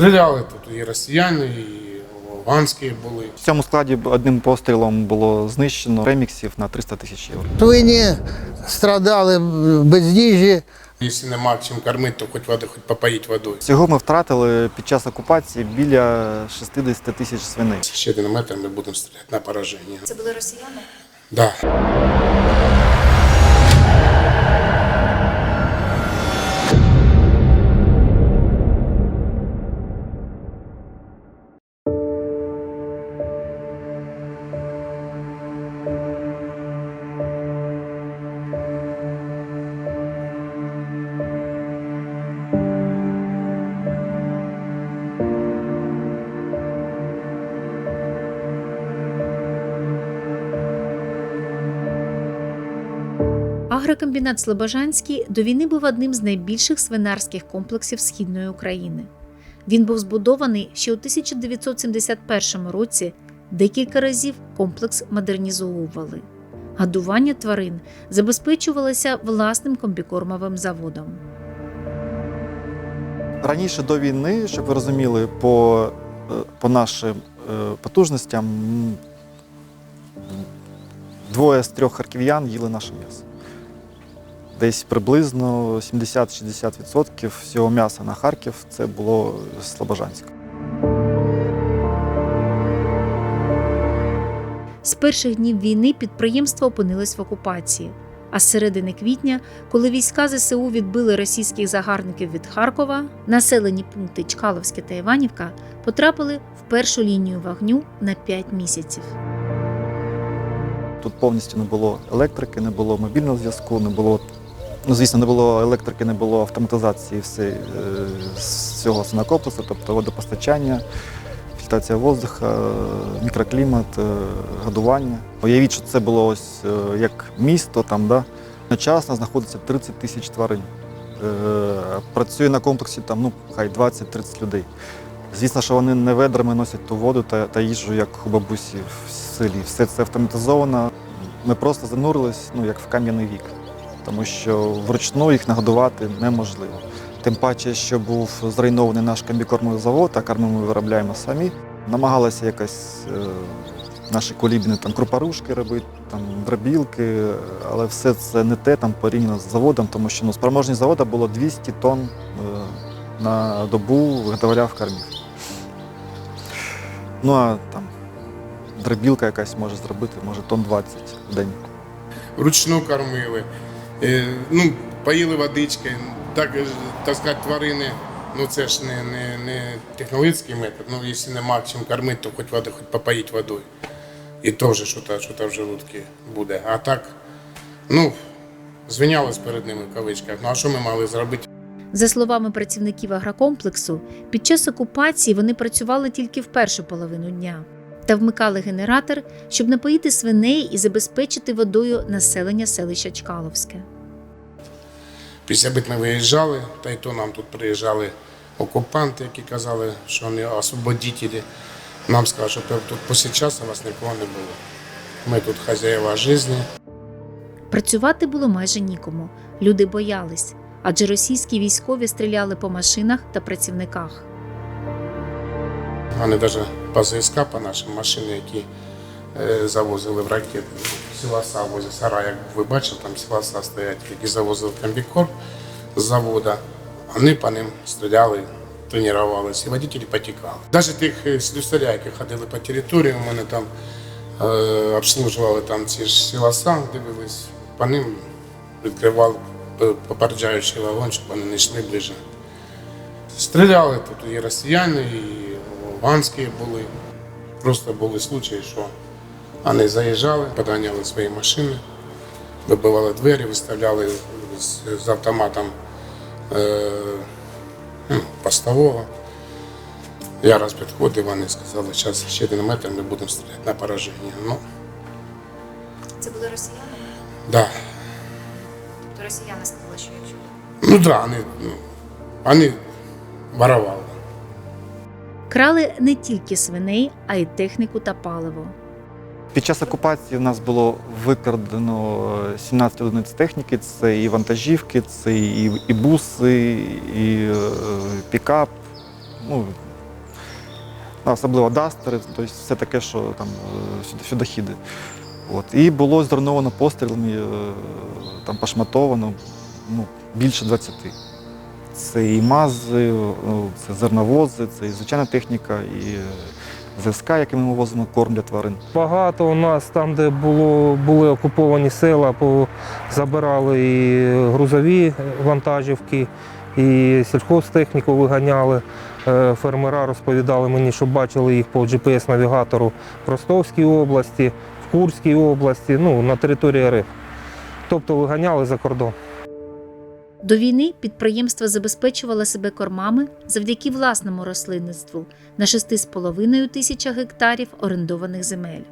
Стріляли тут і росіяни, і афганські були. В цьому складі одним пострілом було знищено реміксів на 300 тисяч євро. Свині страдали без їжі. Якщо нема чим кормити, то хоч води, хоч попоїть водою. Всього ми втратили під час окупації біля 60 тисяч свиней. Ще один метр ми будемо стріляти на пораження. Це були росіяни? Да. Агрокомбінат Слобожанський до війни був одним з найбільших свинарських комплексів Східної України. Він був збудований ще у 1971 році. Декілька разів комплекс модернізовували. Гадування тварин забезпечувалося власним комбікормовим заводом. Раніше до війни, щоб ви розуміли, по, е, по нашим е, потужностям двоє з трьох харків'ян їли наше м'ясо. Десь приблизно 70-60% всього м'яса на Харків це було з Слобожанська. З перших днів війни підприємство опинилось в окупації. А з середини квітня, коли війська ЗСУ відбили російських загарбників від Харкова, населені пункти Чкаловське та Іванівка потрапили в першу лінію вогню на 5 місяців. Тут повністю не було електрики, не було мобільного зв'язку, не було. Ну, звісно, не було електрики, не було автоматизації е, з цього синокоплесу, тобто водопостачання, фільтрація воздуха, мікроклімат, е, годування. Уявіть, що це було ось е, як місто там, да? одночасно знаходиться 30 тисяч тварин. Працює на комплексі там, ну, хай 20-30 людей. Звісно, що вони не ведрами носять ту воду та, та їжу, як у бабусі в селі. Все це автоматизовано. Ми просто занурились ну, як в кам'яний вік, тому що вручну їх нагодувати неможливо. Тим паче, що був зруйнований наш комбікормовий завод, а корму ми виробляємо самі. Намагалися якось е, наші колібіни там крупарушки робити, там дробілки, але все це не те там порівняно з заводом, тому що ну, спроможність заводу було 200 тонн е, на добу виготовляв кормів. Ну а там дробілка якась може зробити, може тонн 20 в день. Вручну кормили. Е, Ну, поїли водички. Так, е, так сказати, тварини, ну це ж не, не, не технологічний метод. Ну, якщо нема чим кормити, то хоч води, хоч попоїть водою. І теж щось, щось в желудці буде. А так, ну, звінялось перед ними в кавичках. Ну а що ми мали зробити? За словами працівників агрокомплексу, під час окупації вони працювали тільки в першу половину дня та вмикали генератор, щоб напоїти свиней і забезпечити водою населення селища Чкаловське. Після бит ми виїжджали, та й то нам тут приїжджали окупанти, які казали, що вони освободителі. Нам сказали, що тут після часу вас нікого не було. Ми тут хазяїва життя. Працювати було майже нікому. Люди боялись, адже російські військові стріляли по машинах та працівниках. Вони навіть по ЗСК, по нашим машинам, які е, завозили в ракети. Сіласа возле сарая, як ви бачили, там сіласа стоять, які завозили комбікор з заводу. Вони по ним стріляли, тренувалися, і водителі потікали. Навіть тих е, слюсаря, які ходили по території, у мене там е, обслужували там ці ж сіласа, дивились, по ним відкривали попереджаючий вогонь, щоб вони не йшли ближче. Стріляли тут і росіяни, і афганські були. Просто були случаї, що вони заїжджали, поганяли свої машини, вибивали двері, виставляли з, з автоматом е, ну, постового. Я раз підходив, вони сказали, що зараз ще один метр ми будемо стріляти на пораження. Ну, Це були росіяни? да. То росіяни сказали, що я чула. Ну да, вони, ну, вони воровали. Крали не тільки свиней, а й техніку та паливо. Під час окупації в нас було викрадено е, 17 одиниць техніки. Це і вантажівки, це і, і буси, і е, пікап. Ну, особливо дастери, тобто все таке, що там е, сюди- сюдохіди. От. І було зруйновано пострілами, е, там пошматовано ну, більше 20. Це і мази, ну, це зерновози, це і звичайна техніка, і е, ЗСК, якими ми возимо корм для тварин. Багато у нас там, де було, були окуповані села, забирали і грузові вантажівки, і сільхозтехніку виганяли. Е, Фермера розповідали мені, що бачили їх по GPS-навігатору в Ростовській області, в Курській області, ну, на території РФ. Тобто виганяли за кордон. До війни підприємство забезпечувало себе кормами завдяки власному рослинництву на 6,5 тисячах гектарів орендованих земель.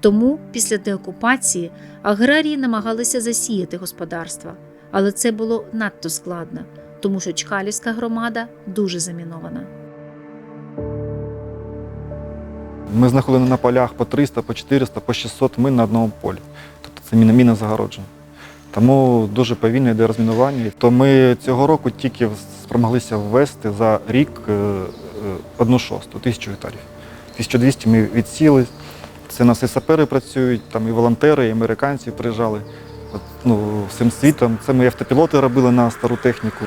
Тому після деокупації аграрії намагалися засіяти господарства, але це було надто складно, тому що Чкалівська громада дуже замінована. Ми знаходили на полях по 300, по 400, по 600 мин на одному полі. Тобто це міна, загороджена. Тому дуже повільно йде розмінування. То ми цього року тільки спромоглися ввести за рік е, е, одну шосту, тисячу гектарів. 1200 ми відсіли. Це нас і сапери працюють, там і волонтери, і американці приїжджали. От, ну, всім світом. Це ми автопілоти робили на стару техніку.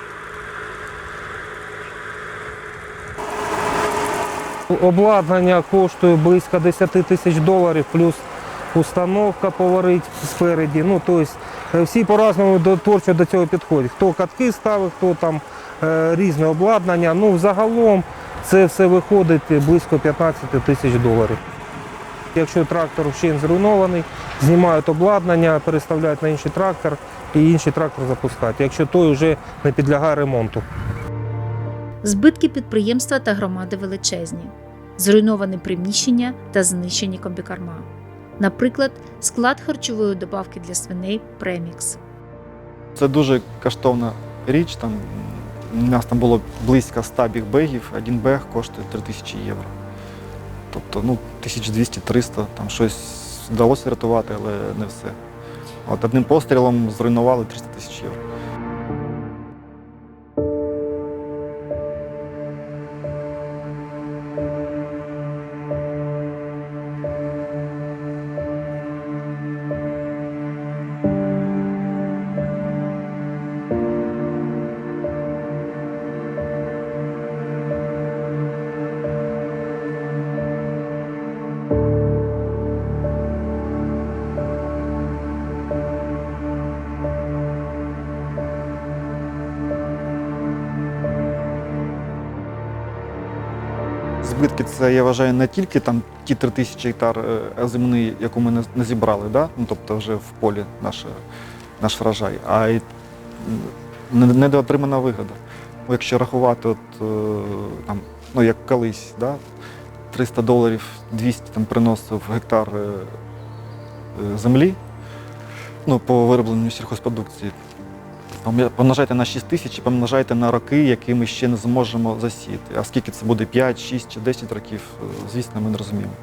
Обладнання коштує близько 10 тисяч доларів, плюс установка поварить спереді. Ну, тобто всі по-разному до, творчо до цього підходять. Хто катки ставить, хто там е, різне обладнання. Ну, взагалом це все виходить близько 15 тисяч доларів. Якщо трактор ще зруйнований, знімають обладнання, переставляють на інший трактор і інший трактор запускають, якщо той вже не підлягає ремонту. Збитки підприємства та громади величезні, зруйновані приміщення та знищені комбікорма. Наприклад, склад харчової добавки для свиней Премікс. Це дуже коштовна річ. Там, у нас там було близько 100 бігбегів, один бег коштує 3000 євро. Тобто ну, 1200-300, там щось вдалося рятувати, але не все. От одним пострілом зруйнували 300 тисяч євро. Збитки це, я вважаю, не тільки там ті 3 тисячі гектар е, землі, яку ми не- зібрали, да? ну, тобто вже в полі наше, наш врожай, а й недоотримана вигода. Якщо рахувати, от, е, там, ну, як колись, да? 300 доларів 200 там, приносив гектар е, землі ну, по виробленню сільхозпродукції. Помножайте на 6 тисяч і помножайте на роки, які ми ще не зможемо засіяти. А скільки це буде 5, 6 чи 10 років, е, звісно, ми не розуміємо.